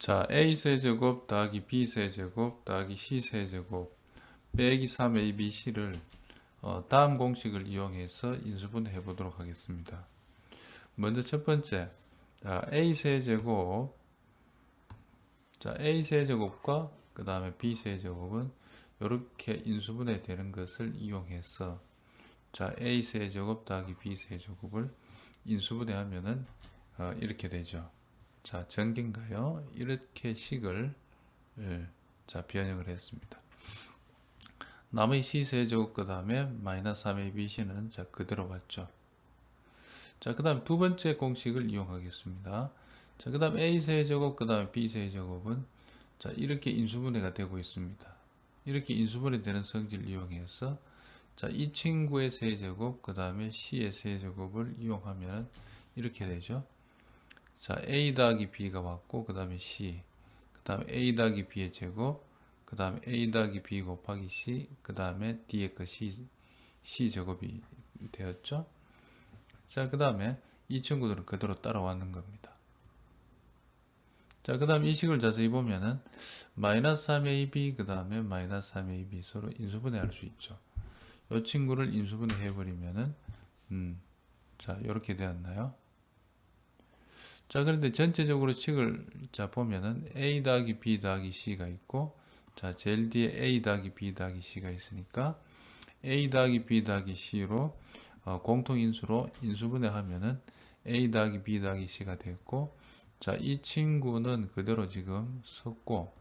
자, a 세제곱 더하기 b 세제곱 더하기 c 세제곱 빼기 3a b c를 어, 다음 공식을 이용해서 인수분해 보도록 하겠습니다. 먼저 첫 번째, 자, a 세제곱, 자, a 세제곱과 그 다음에 b 세제곱은 이렇게 인수분해 되는 것을 이용해서 자, a 세제곱 더하기 b 세제곱을 인수분해 하면은 어, 이렇게 되죠. 자, 전개인가요? 이렇게 식을 예, 자 변형을 했습니다. 나머지 c 세제곱 그 다음에 마이너스 3a bc는 자 그대로 왔죠. 자, 그 다음 두 번째 공식을 이용하겠습니다. 자, 그 다음 a 세제곱 그 다음에 b 세제곱은 자 이렇게 인수분해가 되고 있습니다. 이렇게 인수분해 되는 성질을 이용해서 자, 이 친구의 세제곱 그 다음에 c의 세제곱을 이용하면 이렇게 되죠. 자, a 더하기 b가 왔고 그 다음에 c 그 다음에 a 더하기 b의 제곱 그 다음에 a 더하기 b 곱하기 c 그 다음에 d의 그 c, c 제곱이 되었죠. 자, 그 다음에 이 친구들은 그대로 따라왔는 겁니다. 자, 그 다음 이 식을 자세히 보면은 마이너스 3ab 그 다음에 마이너스 3ab 서로 인수분해 할 수 있죠. 이 친구를 인수분해 해버리면은 음, 자, 이렇게 되었나요? 자, 그런데 전체적으로 식을 자 보면은 a 더하기 b 더하기 c가 있고 자, 제일 뒤에 a 더하기 b 더하기 c가 있으니까 a 더하기 b 더하기 c로 어, 공통인수로 인수분해하면은 a 더하기 b 더하기 c가 됐고 자, 이 친구는 그대로 지금 섰고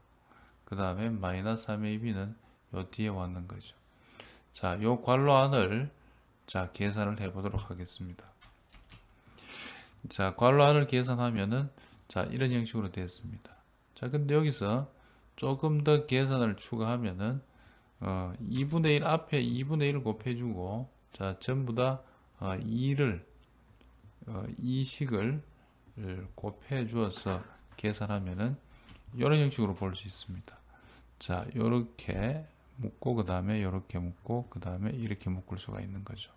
그 다음에 마이너스 3ab는 요 뒤에 왔는 거죠. 자, 요 괄호안을 자 계산을 해 보도록 하겠습니다. 자, 괄호 안을 계산하면은 자 이런 형식으로 되었습니다. 자, 근데 여기서 조금 더 계산을 추가하면은 어, 2분의 1 앞에 2분의 1을 곱해주고 자 전부 다 어, 2를 어, 2식을 곱해 주어서 계산하면은 이런 형식으로 볼 수 있습니다. 자, 요렇게 묶고 그 다음에 이렇게 묶고 그 다음에 이렇게 묶을 수가 있는 거죠.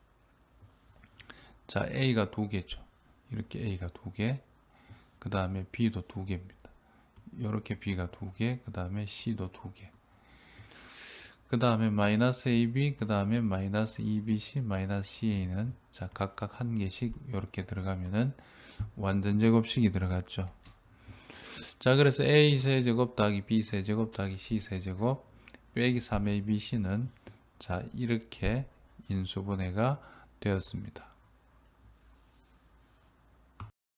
자, A가 두 개죠. 이렇게 A가 두 개, 그 다음에 B도 두 개입니다. 이렇게 B가 두 개, 그 다음에 C도 두 개. 그 다음에 마이너스 AB, 그 다음에 마이너스 2BC, 마이너스 CA는 자 각각 한 개씩 이렇게 들어가면은 완전 제곱식이 들어갔죠. 자 그래서 A 세제곱 더하기 B 세제곱 더하기 C 세제곱 빼기 3ABC는 자 이렇게 인수분해가 되었습니다.